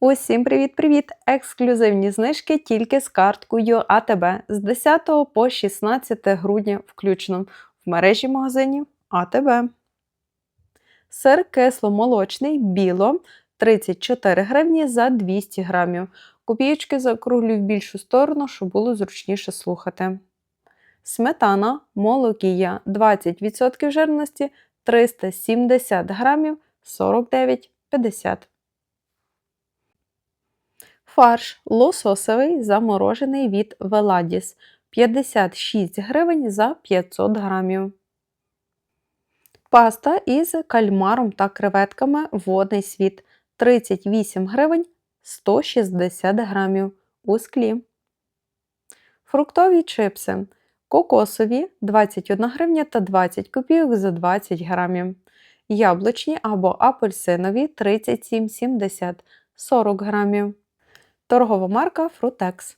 Усім привіт-привіт! Ексклюзивні знижки тільки з карткою АТБ з 10 по 16 грудня включно в мережі магазинів АТБ. Сир кисломолочний біло 34 гривні за 200 грамів. Копієчки закруглю в більшу сторону, щоб було зручніше слухати. Сметана молокія 20% жирності 370 грамів 49,50. Фарш лососовий заморожений від Веладіс 56 гривень за 500 грамів. Паста із кальмаром та креветками водний світ 38 гривень 160 грамів у склі. Фруктові чипси кокосові 21 гривня та 20 копійок за 20 грамів. Яблучні або апельсинові 37,70 40 грамів. Торгова марка Frutex.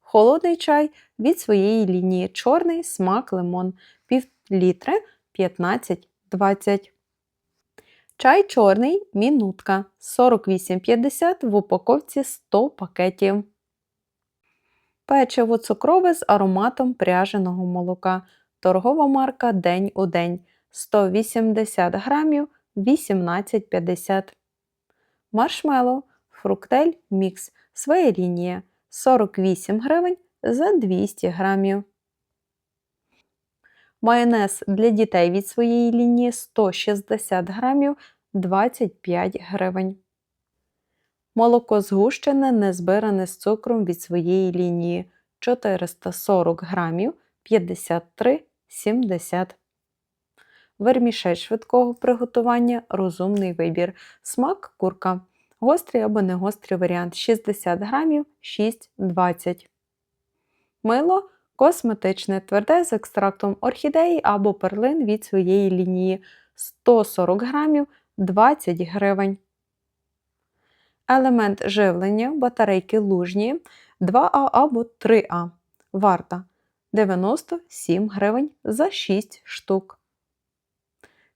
Холодний чай від своєї лінії чорний смак лимон пів літри 15-20. Чай чорний мінутка 48,50 в упаковці 100 пакетів. Печиво цукрове з ароматом пряженого молока. Торгова марка День у день 180 грамів 18,50. Маршмеллоу фруктель мікс своя лінія 48 гривень за 200 грамів. Майонез для дітей від своєї лінії 160 грамів 25 гривень. Молоко згущене, незбиране з цукром від своєї лінії 440 грамів 53,70. Вермішель швидкого приготування розумний вибір. Смак курка. Гострий або негострий варіант 60 грамів 6,20. Мило косметичне, тверде з екстрактом орхідеї або перлин від своєї лінії 140 грамів 20 гривень. Елемент живлення батарейки лужні 2А або 3А. Варта 97 гривень за 6 штук.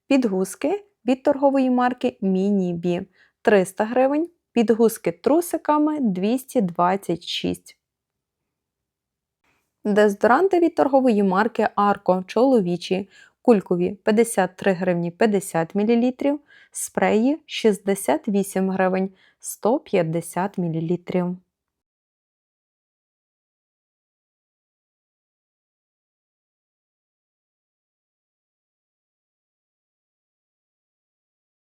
Підгузки від торгової марки Міні-Бі 300 гривень, підгузки трусиками 226. Дезодоранти від торгової марки Арко чоловічі кулькові 53 гривні 50 мл, спреї 68 гривень 150 мл.